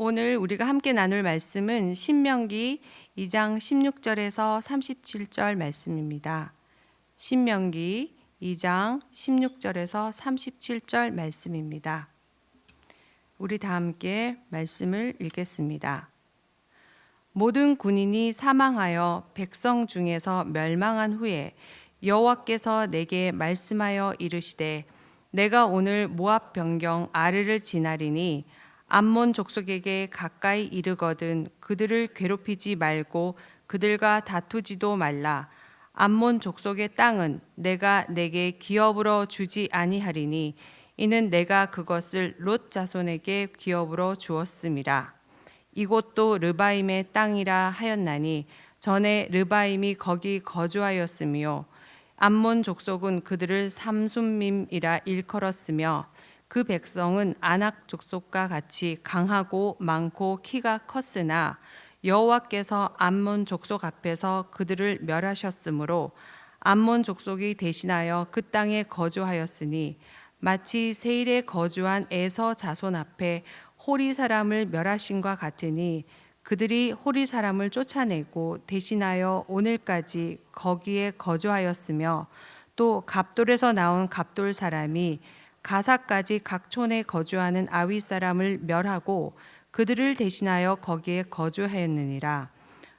오늘 우리가 함께 나눌 말씀은 신명기 2장 16절에서 37절 말씀입니다. 신명기 2장 16절에서 37절 말씀입니다. 우리 다 함께 말씀을 읽겠습니다. 모든 군인이 사망하여 백성 중에서 멸망한 후에 여호와께서 내게 말씀하여 이르시되 내가 오늘 모압 변경 아르를 지나리니 암몬 족속에게 가까이 이르거든 그들을 괴롭히지 말고 그들과 다투지도 말라. 암몬 족속의 땅은 내가 내게 기업으로 주지 아니하리니 이는 내가 그것을 롯 자손에게 기업으로 주었음이라 이곳도 르바임의 땅이라 하였나니 전에 르바임이 거기 거주하였으며 암몬 족속은 그들을 삼순밈이라 일컬었으며 그 백성은 아낙 족속과 같이 강하고 많고 키가 컸으나 여호와께서 암몬 족속 앞에서 그들을 멸하셨으므로 암몬 족속이 대신하여 그 땅에 거주하였으니 마치 세일에 거주한 에서 자손 앞에 호리 사람을 멸하신과 같으니 그들이 호리 사람을 쫓아내고 대신하여 오늘까지 거기에 거주하였으며 또 갑돌에서 나온 갑돌 사람이 가사까지 각 촌에 거주하는 아위 사람을 멸하고 그들을 대신하여 거기에 거주하였느니라.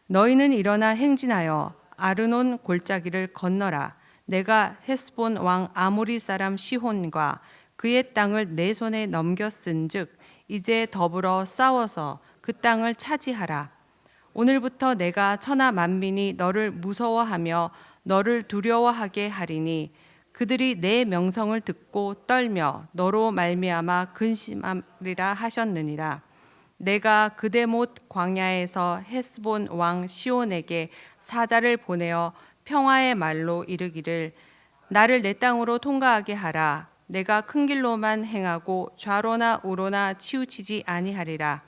너희는 일어나 행진하여 아르논 골짜기를 건너라. 내가 헤스본 왕 아모리 사람 시혼과 그의 땅을 내 손에 넘겼은즉 이제 더불어 싸워서 그 땅을 차지하라. 오늘부터 내가 천하 만민이 너를 무서워하며 너를 두려워하게 하리니 그들이 내 명성을 듣고 떨며 너로 말미암아 근심하리라 하셨느니라. 내가 그대 못 광야에서 헤스본 왕 시온에게 사자를 보내어 평화의 말로 이르기를 나를 내 땅으로 통과하게 하라. 내가 큰 길로만 행하고 좌로나 우로나 치우치지 아니하리라.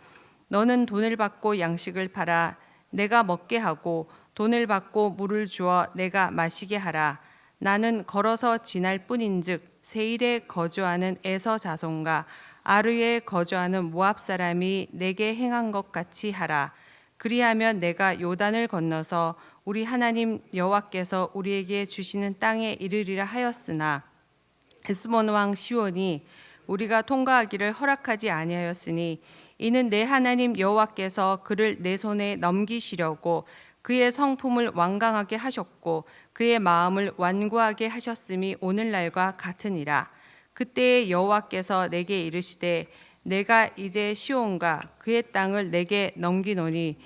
너는 돈을 받고 양식을 팔아 내가 먹게 하고 돈을 받고 물을 주어 내가 마시게 하라 나는 걸어서 지날 뿐인즉 세일에 거주하는 에서 자손과 아르에 거주하는 모압 사람이 내게 행한 것 같이 하라. 그리하면 내가 요단을 건너서 우리 하나님 여호와께서 우리에게 주시는 땅에 이르리라 하였으나 에스본 왕 시온이 우리가 통과하기를 허락하지 아니하였으니 이는 내 하나님 여호와께서 그를 내 손에 넘기시려고 그의 성품을 완강하게 하셨고 그의 마음을 완고하게 하셨음이 오늘날과 같으니라. 그때에 여호와께서 내게 이르시되 내가 이제 시온과 그의 땅을 내게 넘기노니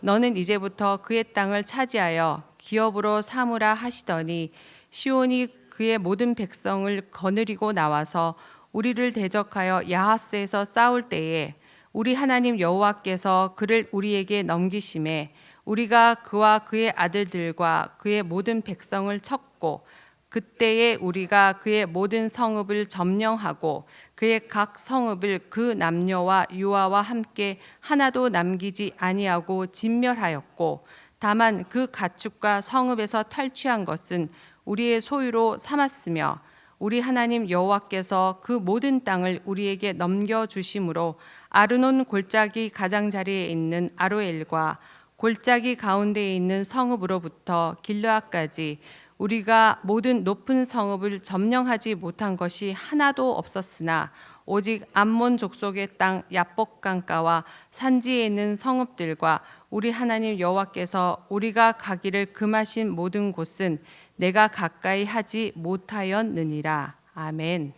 너는 이제부터 그의 땅을 차지하여 기업으로 삼으라 하시더니 시온이 그의 모든 백성을 거느리고 나와서 우리를 대적하여 야하스에서 싸울 때에 우리 하나님 여호와께서 그를 우리에게 넘기심에 우리가 그와 그의 아들들과 그의 모든 백성을 쳤고 그때에 우리가 그의 모든 성읍을 점령하고 그의 각 성읍을 그 남녀와 유아와 함께 하나도 남기지 아니하고 진멸하였고 다만 그 가축과 성읍에서 탈취한 것은 우리의 소유로 삼았으며 우리 하나님 여호와께서 그 모든 땅을 우리에게 넘겨 주심으로 아르논 골짜기 가장자리에 있는 아로엘과 골짜기 가운데에 있는 성읍으로부터 길르앗까지 우리가 모든 높은 성읍을 점령하지 못한 것이 하나도 없었으나 오직 암몬 족속의 땅 야복 강가와 산지에 있는 성읍들과 우리 하나님 여호와께서 우리가 가기를 금하신 모든 곳은 내가 가까이 하지 못하였느니라 아멘.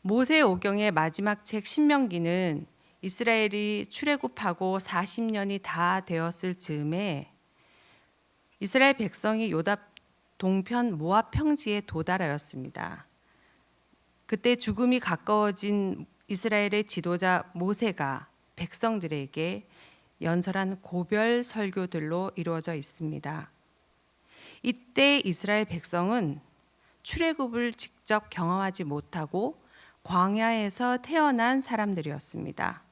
모세 오경의 마지막 책 신명기는 이스라엘이 출애굽하고 40년이 다 되었을 즈음에 이스라엘 백성이 요답 동편 모압 평지에 도달하였습니다. 그때 죽음이 가까워진 이스라엘의 지도자 모세가 백성들에게 연설한 고별 설교들로 이루어져 있습니다. 이때 이스라엘 백성은 출애굽을 직접 경험하지 못하고 광야에서 태어난 사람들이었습니다.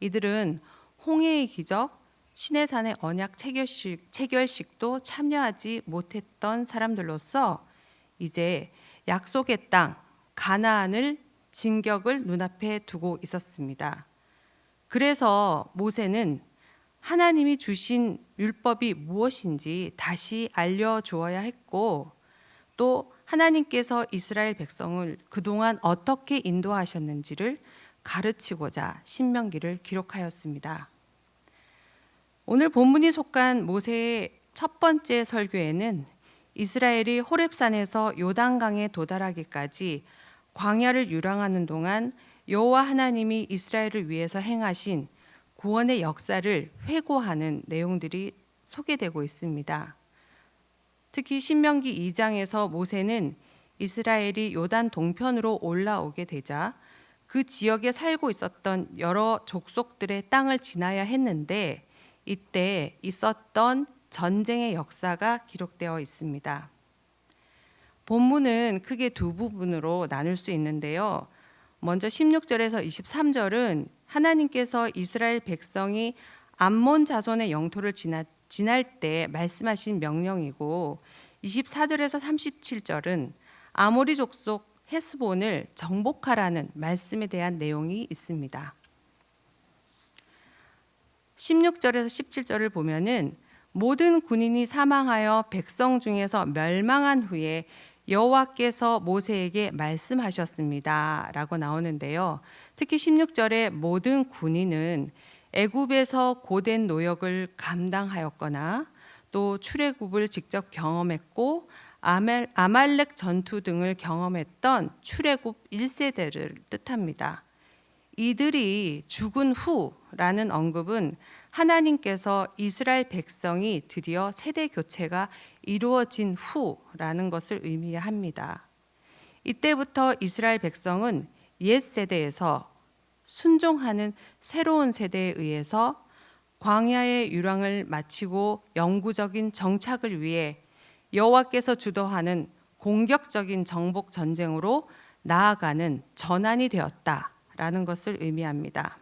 이들은 홍해의 기적, 신의 산의 언약 체결식, 체결식도 참여하지 못했던 사람들로서 이제 약속의 땅 가나안을 진격을 눈앞에 두고 있었습니다. 그래서 모세는 하나님이 주신 율법이 무엇인지 다시 알려 주어야 했고 또 하나님께서 이스라엘 백성을 그동안 어떻게 인도하셨는지를 가르치고자 신명기를 기록하였습니다. 오늘 본문이 속한 모세의 첫 번째 설교에는 이스라엘이 호렙산에서 요단강에 도달하기까지 광야를 유랑하는 동안 여호와 하나님이 이스라엘을 위해서 행하신 구원의 역사를 회고하는 내용들이 소개되고 있습니다. 특히 신명기 2장에서 모세는 이스라엘이 요단 동편으로 올라오게 되자 그 지역에 살고 있었던 여러 족속들의 땅을 지나야 했는데 이때 있었던 전쟁의 역사가 기록되어 있습니다. 본문은 크게 두 부분으로 나눌 수 있는데요. 먼저 16절에서 23절은 하나님께서 이스라엘 백성이 암몬 자손의 영토를 지나, 지날 때 말씀하신 명령이고 24절에서 37절은 아모리 족속 헤스본을 정복하라는 말씀에 대한 내용이 있습니다. 16절에서 17절을 보면은 모든 군인이 사망하여 백성 중에서 멸망한 후에 여호와께서 모세에게 말씀하셨습니다라고 나오는데요. 특히 16절에 모든 군인은 애굽에서 고된 노역을 감당하였거나 또 출애굽을 직접 경험했고 아멜, 아말렉 전투 등을 경험했던 출애굽 1세대를 뜻합니다. 이들이 죽은 후라는 언급은 하나님께서 이스라엘 백성이 드디어 세대 교체가 이루어진 후라는 것을 의미합니다. 이때부터 이스라엘 백성은 옛 세대에서 순종하는 새로운 세대에 의해서 광야의 유랑을 마치고 영구적인 정착을 위해 여호와께서 주도하는 공격적인 정복 전쟁으로 나아가는 전환이 되었다라는 것을 의미합니다.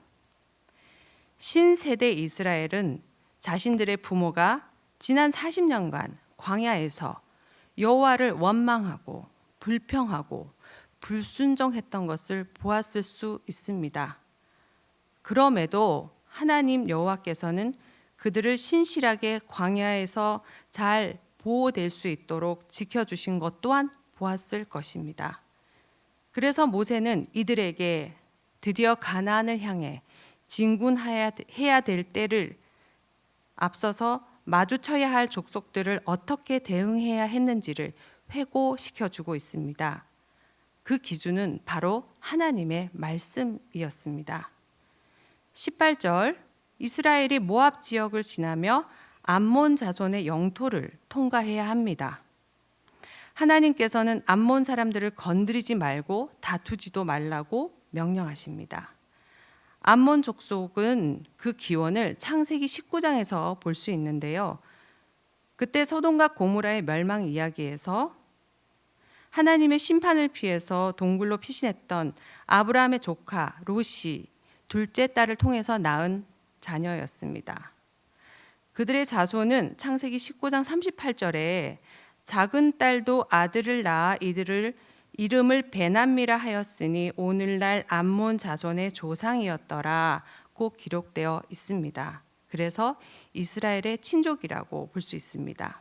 신세대 이스라엘은 자신들의 부모가 지난 40년간 광야에서 여호와를 원망하고 불평하고 불순종했던 것을 보았을 수 있습니다. 그럼에도 하나님 여호와께서는 그들을 신실하게 광야에서 잘 보호될 수 있도록 지켜주신 것 또한 보았을 것입니다. 그래서 모세는 이들에게 드디어 가나안을 향해 진군해야 될 때를 앞서서 마주쳐야 할 족속들을 어떻게 대응해야 했는지를 회고시켜 주고 있습니다. 그 기준은 바로 하나님의 말씀이었습니다. 18절 이스라엘이 모압 지역을 지나며 암몬 자손의 영토를 통과해야 합니다. 하나님께서는 암몬 사람들을 건드리지 말고 다투지도 말라고 명령하십니다. 암몬 족속은 그 기원을 창세기 19장에서 볼 수 있는데요. 그때 소돔과 고모라의 멸망 이야기에서 하나님의 심판을 피해서 동굴로 피신했던 아브라함의 조카 롯이 둘째 딸을 통해서 낳은 자녀였습니다. 그들의 자손은 창세기 19장 38절에 작은 딸도 아들을 낳아 이들을 이름을 베남미라 하였으니 오늘날 암몬 자손의 조상이었더라고 기록되어 있습니다. 그래서 이스라엘의 친족이라고 볼 수 있습니다.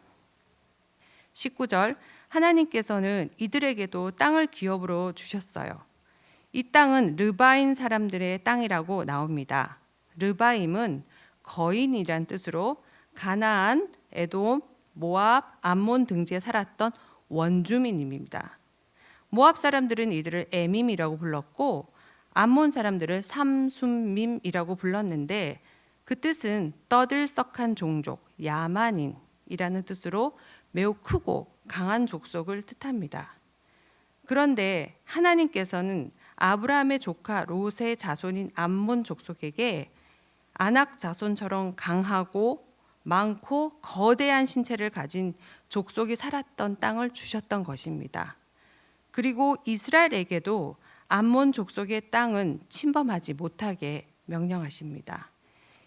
19절 하나님께서는 이들에게도 땅을 기업으로 주셨어요. 이 땅은 르바인 사람들의 땅이라고 나옵니다. 르바임은 거인이란 뜻으로 가나안, 에돔, 모압, 암몬 등지에 살았던 원주민입니다. 모압 사람들은 이들을 에밈이라고 불렀고 암몬 사람들을 삼순밈이라고 불렀는데 그 뜻은 떠들썩한 종족, 야만인이라는 뜻으로 매우 크고 강한 족속을 뜻합니다. 그런데 하나님께서는 아브라함의 조카 롯의 자손인 암몬 족속에게 아낙 자손처럼 강하고 많고 거대한 신체를 가진 족속이 살았던 땅을 주셨던 것입니다. 그리고 이스라엘에게도 암몬 족속의 땅은 침범하지 못하게 명령하십니다.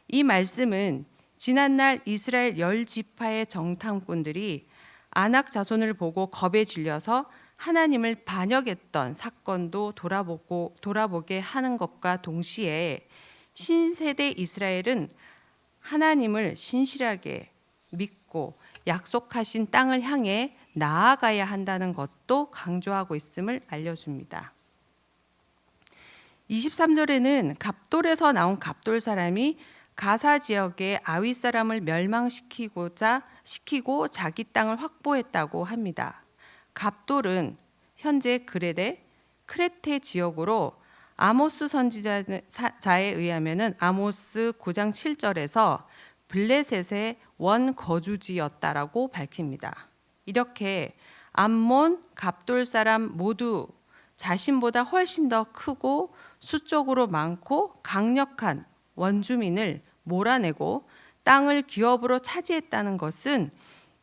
이 말씀은 지난날 이스라엘 열 지파의 정탐꾼들이 아낙 자손을 보고 겁에 질려서 하나님을 반역했던 사건도 돌아보고 돌아보게 하는 것과 동시에 신세대 이스라엘은 하나님을 신실하게 믿고 약속하신 땅을 향해 나아가야 한다는 것도 강조하고 있음을 알려줍니다. 23절에는 갑돌에서 나온 갑돌 사람이 가사 지역의 아위 사람을 멸망시키고자 시키고 자기 땅을 확보했다고 합니다. 갑돌은 현재 그레데 크레테 지역으로 아모스 선지자에 의하면은 아모스 9장 7절에서 블레셋의 원 거주지였다라고 밝힙니다. 이렇게 암몬, 갑돌 사람 모두 자신보다 훨씬 더 크고 수적으로 많고 강력한 원주민을 몰아내고 땅을 기업으로 차지했다는 것은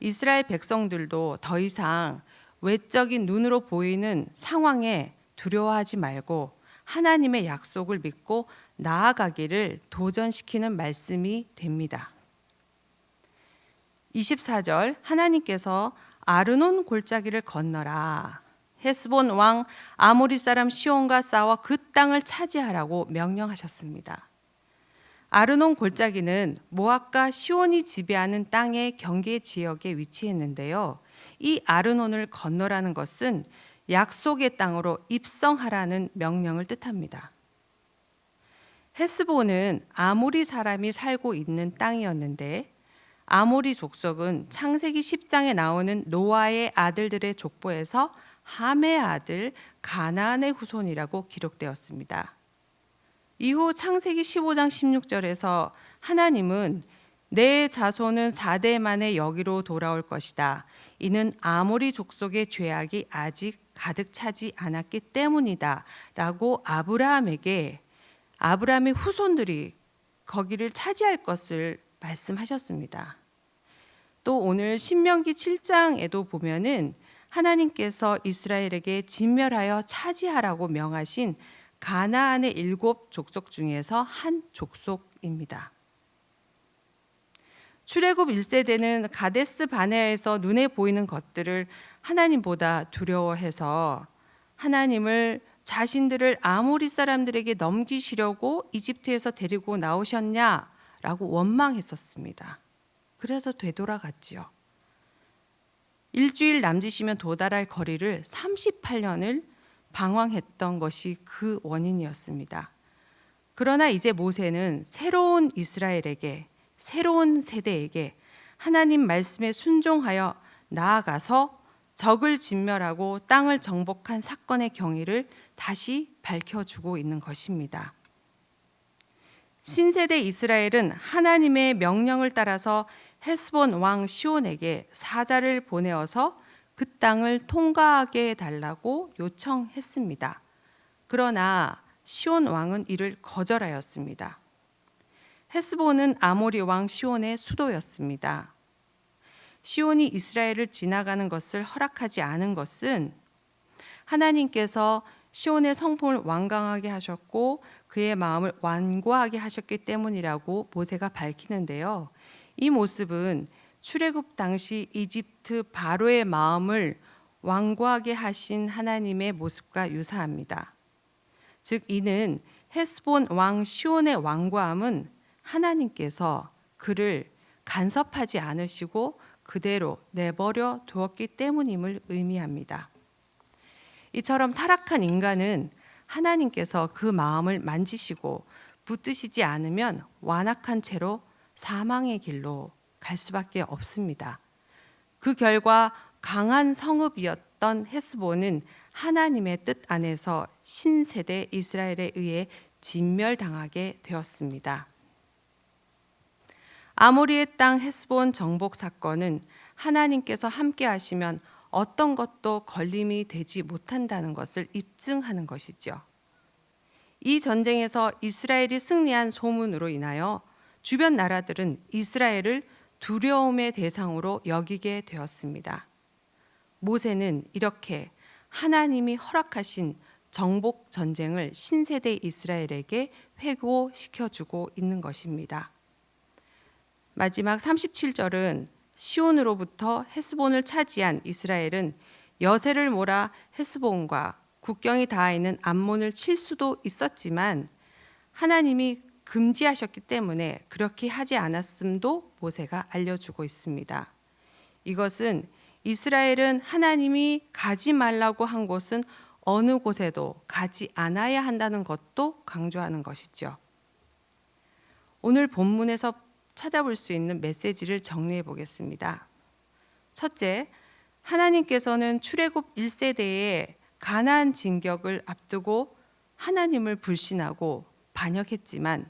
이스라엘 백성들도 더 이상 외적인 눈으로 보이는 상황에 두려워하지 말고 하나님의 약속을 믿고 나아가기를 도전시키는 말씀이 됩니다. 24절 하나님께서 아르논 골짜기를 건너라 헤스본 왕 아모리 사람 시온과 싸워 그 땅을 차지하라고 명령하셨습니다. 아르논 골짜기는 모압과 시온이 지배하는 땅의 경계 지역에 위치했는데요. 이 아르논을 건너라는 것은 약속의 땅으로 입성하라는 명령을 뜻합니다. 헤스본은 아모리 사람이 살고 있는 땅이었는데 아모리 족속은 창세기 10장에 나오는 노아의 아들들의 족보에서 함의 아들 가나안의 후손이라고 기록되었습니다. 이후 창세기 15장 16절에서 하나님은 내 자손은 4대 만에 여기로 돌아올 것이다. 이는 아모리 족속의 죄악이 아직 가득 차지 않았기 때문이다. 라고 아브라함에게 아브라함의 후손들이 거기를 차지할 것을 말씀하셨습니다. 또 오늘 신명기 7장에도 보면은 하나님께서 이스라엘에게 진멸하여 차지하라고 명하신 가나안의 일곱 족속 중에서 한 족속입니다. 출애굽 1세대는 가데스 바네아에서 눈에 보이는 것들을 하나님보다 두려워해서 하나님을 자신들을 아모리 사람들에게 넘기시려고 이집트에서 데리고 나오셨냐라고 원망했었습니다. 그래서 되돌아갔지요. 일주일 남짓이면 도달할 거리를 38년을 방황했던 것이 그 원인이었습니다. 그러나 이제 모세는 새로운 이스라엘에게 새로운 세대에게 하나님 말씀에 순종하여 나아가서 적을 진멸하고 땅을 정복한 사건의 경위를 다시 밝혀주고 있는 것입니다. 신세대 이스라엘은 하나님의 명령을 따라서 헤스본 왕 시온에게 사자를 보내어서 그 땅을 통과하게 해달라고 요청했습니다. 그러나 시온 왕은 이를 거절하였습니다. 헤스본은 아모리 왕 시온의 수도였습니다. 시온이 이스라엘을 지나가는 것을 허락하지 않은 것은 하나님께서 시온의 성품을 완강하게 하셨고 그의 마음을 완고하게 하셨기 때문이라고 모세가 밝히는데요. 이 모습은 출애굽 당시 이집트 바로의 마음을 완고하게 하신 하나님의 모습과 유사합니다. 즉 이는 헤스본 왕 시온의 완고함은 하나님께서 그를 간섭하지 않으시고 그대로 내버려 두었기 때문임을 의미합니다. 이처럼 타락한 인간은 하나님께서 그 마음을 만지시고 붙드시지 않으면 완악한 채로 사망의 길로 갈 수밖에 없습니다. 그 결과 강한 성읍이었던 헤스본은 하나님의 뜻 안에서 신세대 이스라엘에 의해 진멸당하게 되었습니다. 아모리의 땅 헤스본 정복 사건은 하나님께서 함께 하시면 어떤 것도 걸림이 되지 못한다는 것을 입증하는 것이죠. 이 전쟁에서 이스라엘이 승리한 소문으로 인하여 주변 나라들은 이스라엘을 두려움의 대상으로 여기게 되었습니다. 모세는 이렇게 하나님이 허락하신 정복 전쟁을 신세대 이스라엘에게 회고시켜 주고 있는 것입니다. 마지막 37절은 시온으로부터 헤스본을 차지한 이스라엘은 여세를 몰아 헤스본과 국경이 닿아 있는 암몬을 칠 수도 있었지만 하나님이 금지하셨기 때문에 그렇게 하지 않았음도 모세가 알려주고 있습니다. 이것은 이스라엘은 하나님이 가지 말라고 한 곳은 어느 곳에도 가지 않아야 한다는 것도 강조하는 것이죠. 오늘 본문에서 찾아볼 수 있는 메시지를 정리해 보겠습니다. 첫째, 하나님께서는 출애굽 1세대에 가나안 진격을 앞두고 하나님을 불신하고 반역했지만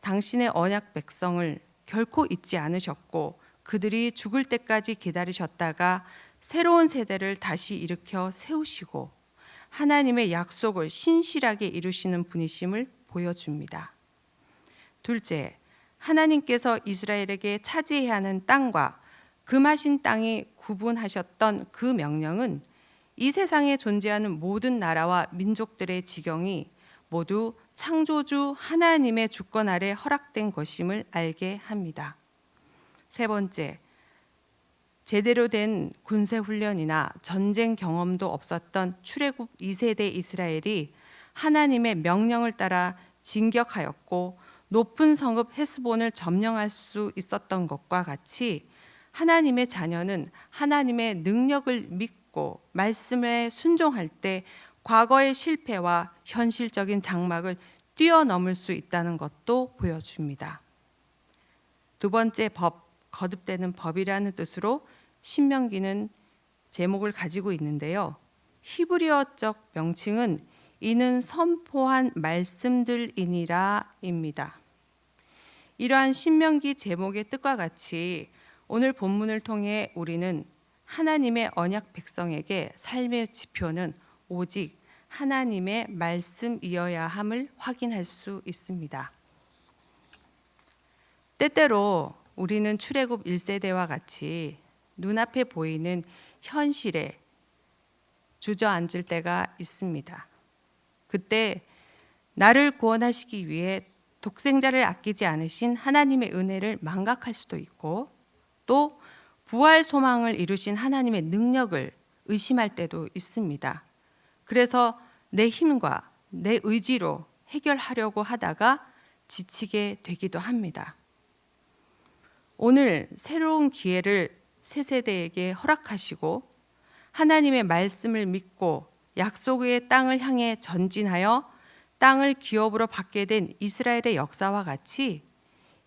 당신의 언약 백성을 결코 잊지 않으셨고 그들이 죽을 때까지 기다리셨다가 새로운 세대를 다시 일으켜 세우시고 하나님의 약속을 신실하게 이루시는 분이심을 보여줍니다. 둘째, 하나님께서 이스라엘에게 차지해야 하는 땅과 금하신 땅이 구분하셨던 그 명령은 이 세상에 존재하는 모든 나라와 민족들의 지경이 모두 창조주 하나님의 주권 아래 허락된 것임을 알게 합니다. 세 번째, 제대로 된 군사 훈련이나 전쟁 경험도 없었던 출애굽 2세대 이스라엘이 하나님의 명령을 따라 진격하였고 높은 성읍 헤스본을 점령할 수 있었던 것과 같이 하나님의 자녀는 하나님의 능력을 믿고 말씀에 순종할 때 과거의 실패와 현실적인 장막을 뛰어넘을 수 있다는 것도 보여줍니다. 두 번째 법, 거듭되는 법이라는 뜻으로 신명기는 제목을 가지고 있는데요. 히브리어적 명칭은 이는 선포한 말씀들이니라입니다. 이러한 신명기 제목의 뜻과 같이 오늘 본문을 통해 우리는 하나님의 언약 백성에게 삶의 지표는 오직 하나님의 말씀이어야 함을 확인할 수 있습니다. 때때로 우리는 출애굽 1세대와 같이 눈앞에 보이는 현실에 주저앉을 때가 있습니다. 그때 나를 구원하시기 위해 독생자를 아끼지 않으신 하나님의 은혜를 망각할 수도 있고 또 부활 소망을 이루신 하나님의 능력을 의심할 때도 있습니다. 그래서 내 힘과 내 의지로 해결하려고 하다가 지치게 되기도 합니다. 오늘 새로운 기회를 새 세대에게 허락하시고 하나님의 말씀을 믿고 약속의 땅을 향해 전진하여 땅을 기업으로 받게 된 이스라엘의 역사와 같이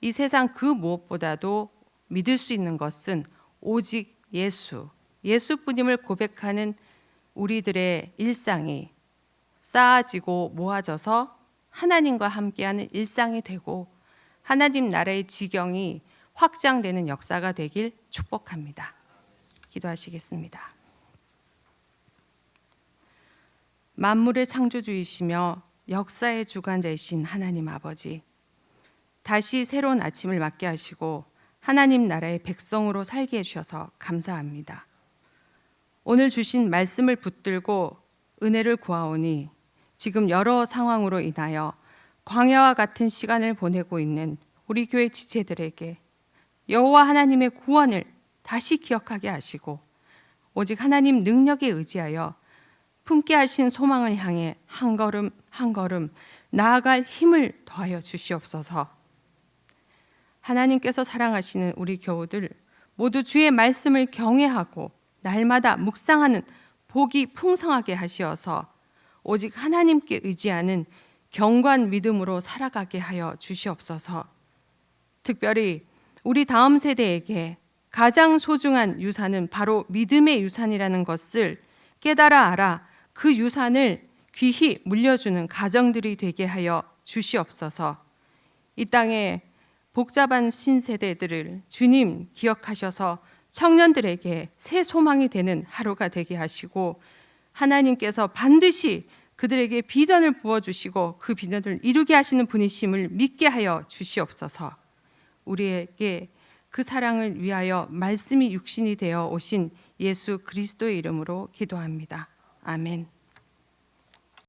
이 세상 그 무엇보다도 믿을 수 있는 것은 오직 예수, 예수뿐임을 고백하는 우리들의 일상이 쌓아지고 모아져서 하나님과 함께하는 일상이 되고 하나님 나라의 지경이 확장되는 역사가 되길 축복합니다. 기도하시겠습니다. 만물의 창조주이시며 역사의 주관자이신 하나님 아버지, 다시 새로운 아침을 맞게 하시고 하나님 나라의 백성으로 살게 해주셔서 감사합니다. 오늘 주신 말씀을 붙들고 은혜를 구하오니 지금 여러 상황으로 인하여 광야와 같은 시간을 보내고 있는 우리 교회 지체들에게 여호와 하나님의 구원을 다시 기억하게 하시고 오직 하나님 능력에 의지하여 품게 하신 소망을 향해 한 걸음 한 걸음 나아갈 힘을 더하여 주시옵소서. 하나님께서 사랑하시는 우리 교우들 모두 주의 말씀을 경외하고 날마다 묵상하는 복이 풍성하게 하시어서 오직 하나님께 의지하는 경관 믿음으로 살아가게 하여 주시옵소서. 특별히 우리 다음 세대에게 가장 소중한 유산은 바로 믿음의 유산이라는 것을 깨달아 알아 그 유산을 귀히 물려주는 가정들이 되게 하여 주시옵소서. 이 땅에 복잡한 신세대들을 주님 기억하셔서 청년들에게 새 소망이 되는 하루가 되게 하시고 하나님께서 반드시 그들에게 비전을 부어 주시고 그 비전을 이루게 하시는 분이심을 믿게 하여 주시옵소서. 우리에게 그 사랑을 위하여 말씀이 육신이 되어 오신 예수 그리스도의 이름으로 기도합니다. 아멘.